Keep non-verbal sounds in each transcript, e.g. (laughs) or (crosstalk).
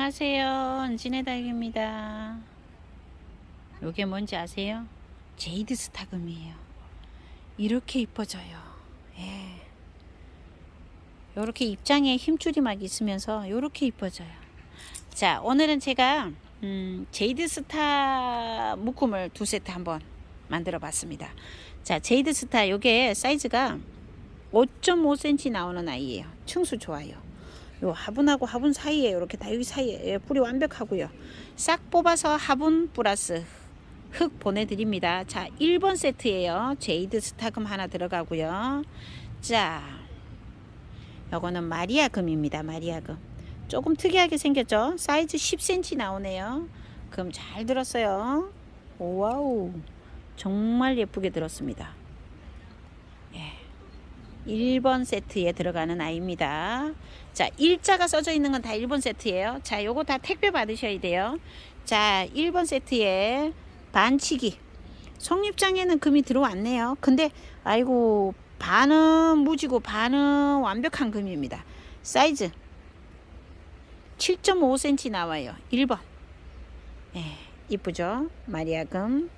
안녕하세요. 은진의 닭입니다. 요게 뭔지 아세요? 제이드 스타금이에요. 이렇게 이뻐져요. 예. 요렇게 입장에 힘줄이 막 있으면서 요렇게 이뻐져요. 자, 오늘은 제가 음, 제이드 스타 묶음을 두 세트 한번 만들어 봤습니다. 자, 제이드 스타 요게 사이즈가 5.5cm 나오는 아이예요. 층수 좋아요. 요 화분하고 화분 사이에 이렇게 다육이 사이에 예, 뿌리 완벽하고요. 싹 뽑아서 화분 플러스 흙 보내드립니다. 자, 1번 세트예요. 제이드 스타금 하나 들어가고요. 자, 요거는 마리아 금입니다. 마리아 금. 조금 특이하게 생겼죠? 사이즈 10cm 나오네요. 금 잘 들었어요. 와우. 정말 예쁘게 들었습니다. 예. 1번 세트에 들어가는 아이입니다. 자, 일자가 써져 있는 건 다 1번 세트예요. 자, 요거 다 택배 받으셔야 돼요. 자, 1번 세트에 반치기. 성립장에는 금이 들어왔네요. 근데 아이고 반은 무지고 반은 완벽한 금입니다. 사이즈 7.5cm 나와요. 1번. 예, 이쁘죠? 마리아 금.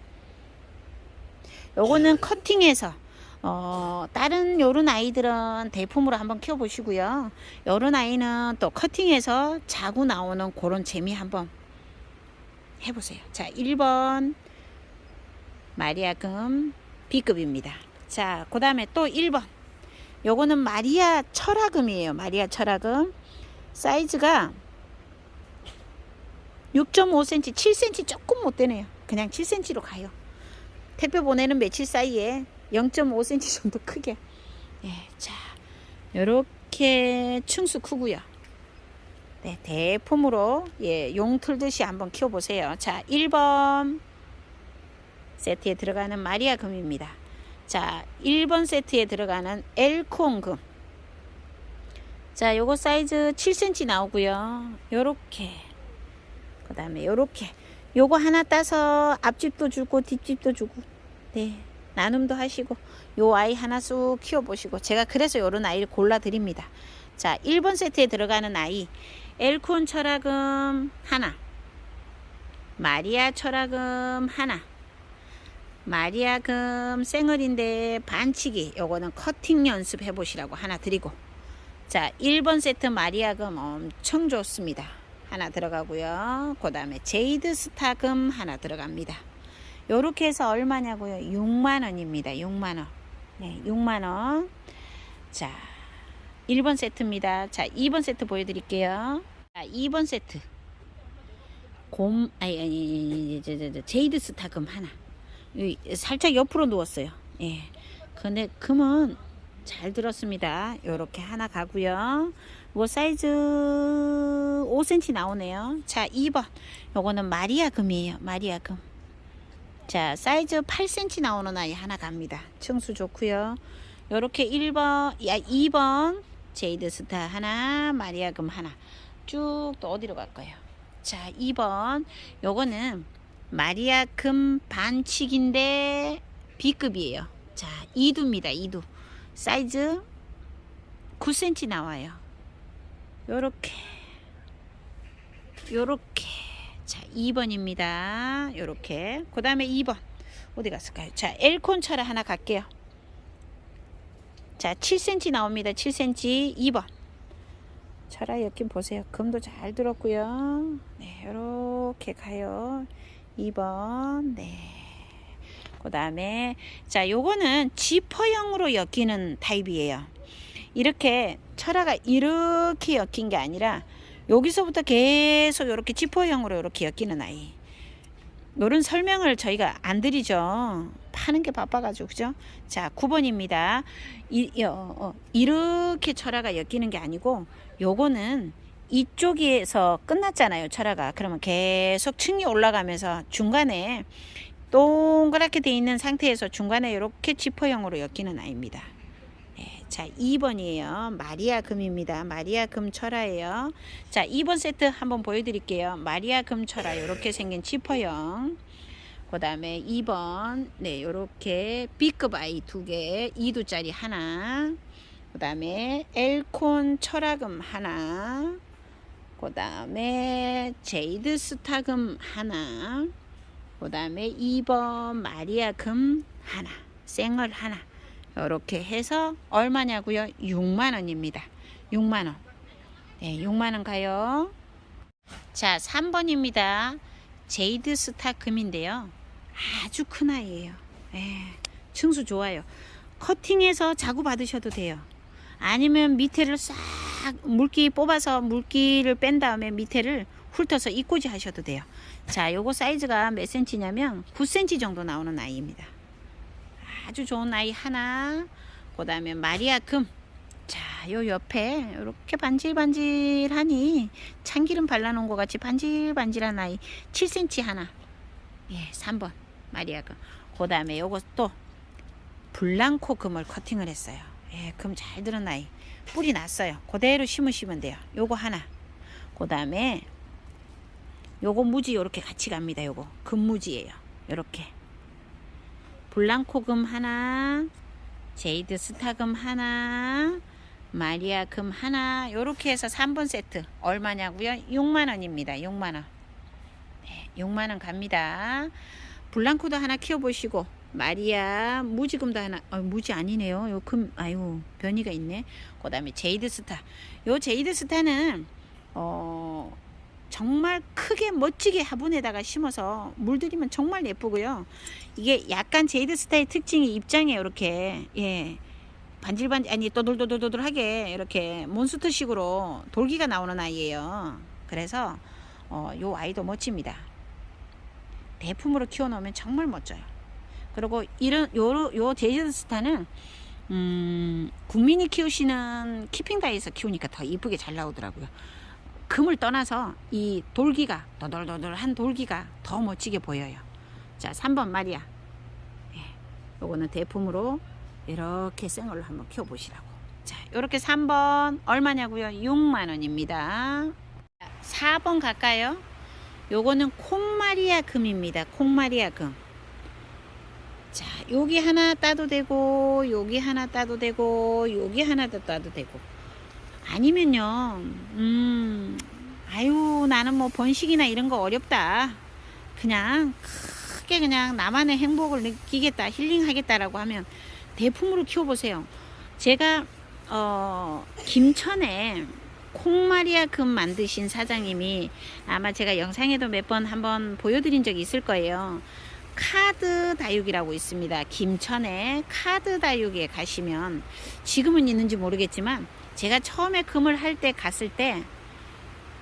요거는 커팅해서 어, 다른 요런 아이들은 대품으로 한번 키워보시고요. 요런 아이는 또 커팅해서 자구 나오는 그런 재미 한번 해보세요. 자, 1번 마리아금 B급입니다. 자, 그 다음에 또 1번. 요거는 마리아 철화금이에요. 마리아 철화금. 사이즈가 6.5cm, 7cm 조금 못 되네요. 그냥 7cm로 가요. 택배 보내는 며칠 사이에 0.5cm 정도 크게. 예, 자, 요렇게 충수 크고요. 네, 대품으로 예, 용 틀듯이 한번 키워 보세요. 자, 1번 세트에 들어가는 마리아 금입니다. 자, 1번 세트에 들어가는 엘콘 금. 자, 요거 사이즈 7cm 나오고요. 요렇게. 그 다음에 요렇게. 요거 하나 따서 앞집도 주고 뒷집도 주고. 네. 나눔도 하시고 요 아이 하나 쑥 키워 보시고 제가 그래서 요런 아이를 골라 드립니다. 자, 1번 세트에 들어가는 아이 엘콘 철학금 하나. 마리아 철학금 하나. 마리아금 생얼인데 반치기 요거는 커팅 연습 해보시라고 하나 드리고 자 1번 세트 마리아금 엄청 좋습니다 하나 들어가고요 그 다음에 제이드 스타금 하나 들어갑니다 요렇게 해서 얼마냐고요 6만원입니다 6만원 네 6만원 자 1번 세트입니다 자 2번 세트 보여드릴게요 자 2번 세트 곰 아니 아니 저, 저, 저, 제이드 스타금 하나 살짝 옆으로 누웠어요. 예. 근데 금은 잘 들었습니다. 요렇게 하나 가고요. 뭐 사이즈 5cm 나오네요. 자, 2번. 요거는 마리아 금이에요. 마리아 금. 자, 사이즈 8cm 나오는 아이 하나 갑니다. 층수 좋고요. 요렇게 1번, 야 2번 제이드 스타 하나, 마리아 금 하나. 쭉 또 어디로 갈까요? 자, 2번. 요거는 마리아 금 반칙인데 B급이에요. 자, 2두입니다. 2두. 사이즈 9cm 나와요. 요렇게. 요렇게. 자, 2번입니다. 요렇게. 그 다음에 2번. 어디 갔을까요? 자, 엘콘 차라 하나 갈게요. 자, 7cm 나옵니다. 7cm. 2번. 철아 엮인 보세요. 금도 잘 들었고요. 네, 요렇게 가요. 2번. 네. 그 다음에, 자, 요거는 지퍼형으로 엮이는 타입이에요. 이렇게 철화가 이렇게 엮인 게 아니라, 여기서부터 계속 이렇게 지퍼형으로 이렇게 엮이는 아이. 요런 설명을 저희가 안 드리죠. 파는 게 바빠가지고, 그죠? 자, 9번입니다. 이, 어, 어, 이렇게 철화가 엮이는 게 아니고, 요거는 이쪽에서 끝났잖아요. 철화가. 그러면 계속 층이 올라가면서 중간에 동그랗게 돼 있는 상태에서 중간에 이렇게 지퍼형으로 엮이는 아이입니다. 네, 자, 2번이에요. 마리아 금입니다. 마리아 금 철화예요. 자, 2번 세트 한번 보여드릴게요. 마리아 금 철화 이렇게 생긴 지퍼형. 그 다음에 2번 네 요렇게 B급 아이 두개 2두짜리 하나 그 다음에 엘콘 철화금 하나 그 다음에 제이드 스타금 하나. 그 다음에 2번 마리아 금 하나. 생얼 하나. 이렇게 해서 얼마냐고요? 6만 원입니다. 6만 원. 네, 6만 원 가요. 자, 3번입니다. 제이드 스타 금인데요. 아주 큰 아이예요. 예, 층수 좋아요. 커팅해서 자구 받으셔도 돼요. 아니면 밑에를 싹 물기 뽑아서 물기를 뺀 다음에 밑에를 훑어서 이꼬지 하셔도 돼요. 자, 요거 사이즈가 몇 센치냐면 9cm 정도 나오는 아이입니다. 아주 좋은 아이 하나. 그 다음에 마리아 금. 자, 요 옆에 이렇게 반질반질하니 참기름 발라놓은 것 같이 반질반질한 아이 7cm 하나. 예, 3번 마리아 금. 그 다음에 요것도 블랑코 금을 커팅을 했어요. 예, 금 잘 들은 아이. 뿌리 났어요. 그대로 심으시면 돼요. 요거 하나. 그 다음에 요거 무지 요렇게 같이 갑니다. 요거 금무지예요. 요렇게. 블랑코 금 하나, 제이드 스타 금 하나, 마리아 금 하나, 요렇게 해서 3번 세트 얼마냐고요? 6만 원입니다. 6만 원. 네, 6만 원 갑니다. 블랑코도 하나 키워 보시고 마리아 무지금도 하나 어, 무지 아니네요. 요 금 아유 변이가 있네. 그 다음에 제이드 스타. 요 제이드 스타는 어 정말 크게 멋지게 화분에다가 심어서 물들이면 정말 예쁘고요. 이게 약간 제이드 스타의 특징이 입장에 이렇게 예 반질반질 아니 또돌돌돌돌하게 이렇게 몬스터식으로 돌기가 나오는 아이예요. 그래서 어, 요 아이도 멋집니다. 대품으로 키워놓으면 정말 멋져요. 그리고 이런 요, 요 제이드 스타는 음, 국민이 키우시는 키핑다에서 키우니까 더 이쁘게 잘 나오더라고요. 금을 떠나서 이 돌기가 도돌도돌한 돌기가 더 멋지게 보여요. 자, 3번 마리아. 예, 요거는 대품으로 이렇게 생얼로 한번 키워보시라고. 자, 요렇게 3번 얼마냐고요? 6만 원입니다. 4번 갈까요? 요거는 콩마리아 금입니다. 콩마리아 금. 자, 여기 하나 따도 되고, 여기 하나 따도 되고, 여기 하나 더 따도 되고. 아니면요, 음, 아유, 나는 뭐 번식이나 이런 거 어렵다. 그냥 크게 그냥 나만의 행복을 느끼겠다, 힐링하겠다라고 하면 대품으로 키워보세요. 제가, 어, 김천에 콩마리아 금 만드신 사장님이 아마 제가 영상에도 몇 번 한번 보여드린 적이 있을 거예요. 카드 다육이라고 있습니다. 김천에 카드 다육에 가시면 지금은 있는지 모르겠지만 제가 처음에 금을 할 때 갔을 때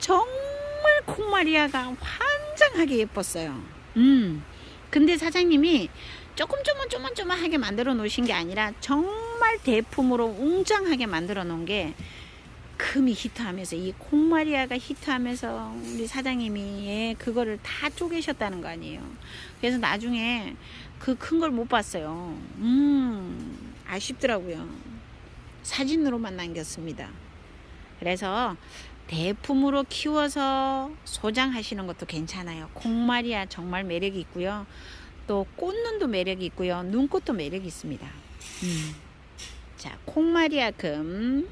정말 콩마리아가 환장하게 예뻤어요. 음. 근데 사장님이 조금 조금 조금 조금 하게 만들어 놓으신 게 아니라 정말 대품으로 웅장하게 만들어 놓은 게 금이 히트하면서 이 콩마리아가 히트하면서 우리 사장님이 예, 그거를 다 쪼개셨다는 거 아니에요. 그래서 나중에 그 큰 걸 못 봤어요. 음, 아쉽더라고요. 사진으로만 남겼습니다. 그래서 대품으로 키워서 소장하시는 것도 괜찮아요. 콩마리아 정말 매력이 있고요. 또 꽃눈도 매력이 있고요. 눈꽃도 매력이 있습니다. 음. 자, 콩마리아 금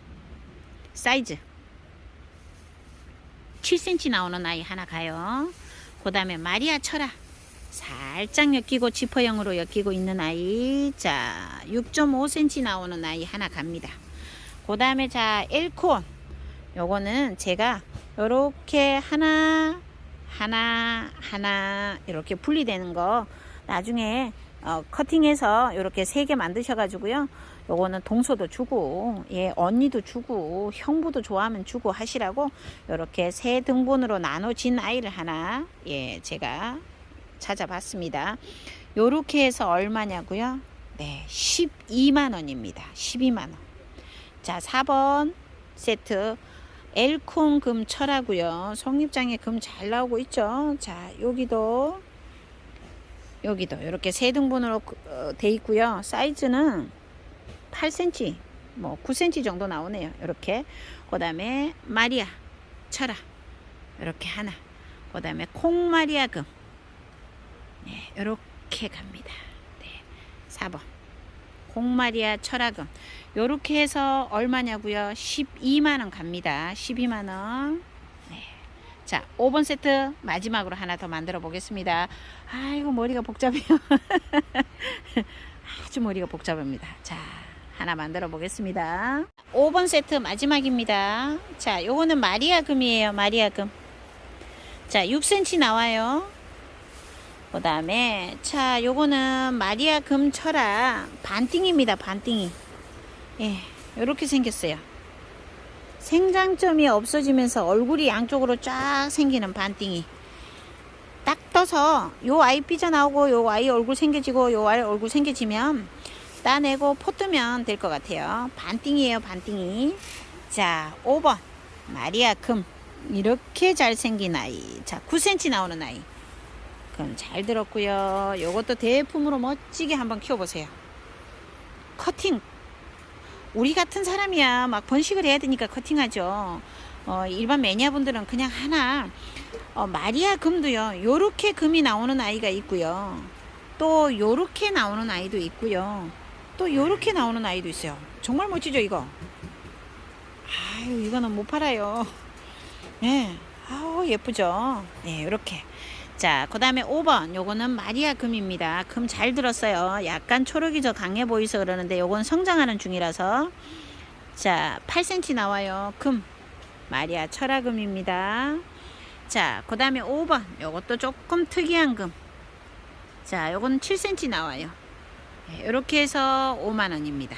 사이즈 7cm 나오는 아이 하나 가요. 그 다음에 마리아 철아 살짝 엮이고 지퍼형으로 엮이고 있는 아이 자 6.5cm 나오는 아이 하나 갑니다. 그 다음에 자 엘콘 요거는 제가 요렇게 하나 하나 하나 이렇게 분리되는 거 나중에 어, 커팅해서 이렇게 세 개 만드셔 가지고요. 요거는 동서도 주고 예 언니도 주고 형부도 좋아하면 주고 하시라고 이렇게 세 등분으로 나눠진 아이를 하나 예 제가 찾아봤습니다. 요렇게 해서 얼마냐고요? 네 12만 원입니다. 12만 원 자 4번 세트 엘콘 금 철하고요 성립장에 금 잘 나오고 있죠 자 여기도 여기도 이렇게 세 등분으로 어, 돼 있고요 사이즈는 8cm, 뭐 9cm 정도 나오네요. 이렇게. 그다음에 마리아 철아 이렇게 하나. 그다음에 콩마리아 금. 네, 이렇게 갑니다. 네, 4번. 콩마리아 철아금. 요렇게 해서 얼마냐고요? 12만 원 갑니다. 12만 원. 네. 자, 5번 세트 마지막으로 하나 더 만들어 보겠습니다. 아이고, 머리가 복잡해요. (laughs) 아주 머리가 복잡합니다. 자, 하나 만들어 보겠습니다. 5번 세트 마지막입니다. 자, 요거는 마리아 금이에요. 마리아 금. 자, 6cm 나와요. 그 다음에, 자, 요거는 마리아 금 철화 반띵입니다. 반띵이. 예, 요렇게 생겼어요. 생장점이 없어지면서 얼굴이 양쪽으로 쫙 생기는 반띵이. 딱 떠서 요 아이 삐져나오고 요 아이 얼굴 생겨지고 요 아이 얼굴 생겨지면 따내고 포 뜨면 될 것 같아요. 반띵이에요, 반띵이. 자, 5번. 마리아 금. 이렇게 잘생긴 아이. 자, 9cm 나오는 아이. 그럼 잘 들었고요. 요것도 대품으로 멋지게 한번 키워보세요. 커팅. 우리 같은 사람이야 막 번식을 해야 되니까 커팅하죠. 어, 일반 매니아분들은 그냥 하나 어, 마리아 금도요. 요렇게 금이 나오는 아이가 있고요. 또 요렇게 나오는 아이도 있고요. 또 요렇게 나오는 아이도 있어요. 정말 멋지죠 이거. 아유 이거는 못 팔아요. 예. 아우 예쁘죠. 네 요렇게. 자, 그 다음에 5번. 요거는 마리아 금입니다. 금 잘 들었어요. 약간 초록이 저 강해 보이서 그러는데 요건 성장하는 중이라서. 자, 8cm 나와요. 금. 마리아 철화금입니다. 자, 그 다음에 5번. 요것도 조금 특이한 금. 자, 요건 7cm 나와요. 이렇게 해서 5만원입니다.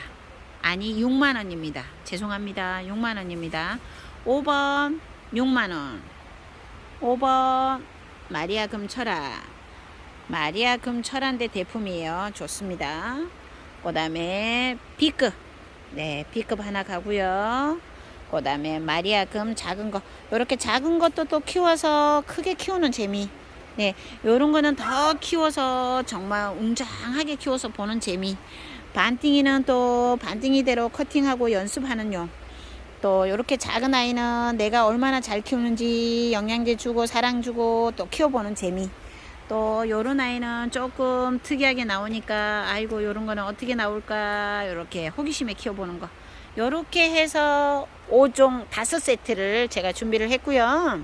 아니, 6만원입니다. 죄송합니다. 6만원입니다. 5번, 6만원. 5번, 마리아 금철아. 마리아 금철한데 대품이에요. 좋습니다. 그 다음에 B급. 네, B급 하나 가고요. 그 다음에 마리아 금 작은 거. 이렇게 작은 것도 또 키워서 크게 키우는 재미. 네, 요런 거는 더 키워서 정말 웅장하게 키워서 보는 재미. 반띵이는 또 반띵이대로 커팅하고 연습하는 용. 또 이렇게 작은 아이는 내가 얼마나 잘 키우는지 영양제 주고 사랑 주고 또 키워보는 재미. 또 요런 아이는 조금 특이하게 나오니까 아이고 요런 거는 어떻게 나올까? 이렇게 호기심에 키워보는 거. 요렇게 해서 5종 5세트를 제가 준비를 했고요.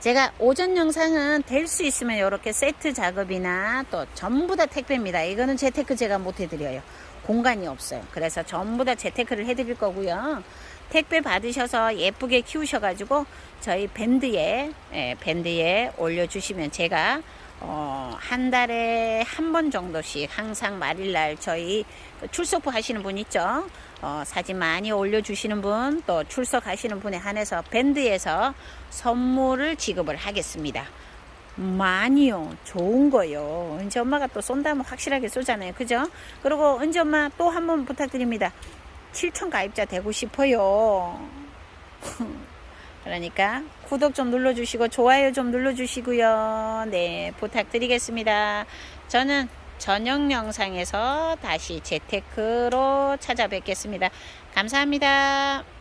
제가 오전 영상은 될 수 있으면 이렇게 세트 작업이나 또 전부 다 택배입니다. 이거는 재테크 제가 못 해드려요 공간이 없어요. 그래서 전부 다 재테크를 해드릴 거고요. 택배 받으셔서 예쁘게 키우셔가지고 저희 밴드에 예, 밴드에 올려주시면 제가 어, 한 달에 한 번 정도씩 항상 말일날 저희 그 출석부 하시는 분 있죠. 어, 사진 많이 올려주시는 분 또 출석하시는 분에 한해서 밴드에서 선물을 지급을 하겠습니다. 많이요. 좋은 거요. 은지 엄마가 또 쏜다면 확실하게 쏘잖아요. 그죠? 그리고 은지 엄마 또 한 번 부탁드립니다. 7천 가입자 되고 싶어요. (laughs) 그러니까 구독 좀 눌러주시고 좋아요 좀 눌러주시고요. 네, 부탁드리겠습니다. 저는 저녁 영상에서 다시 재테크로 찾아뵙겠습니다. 감사합니다.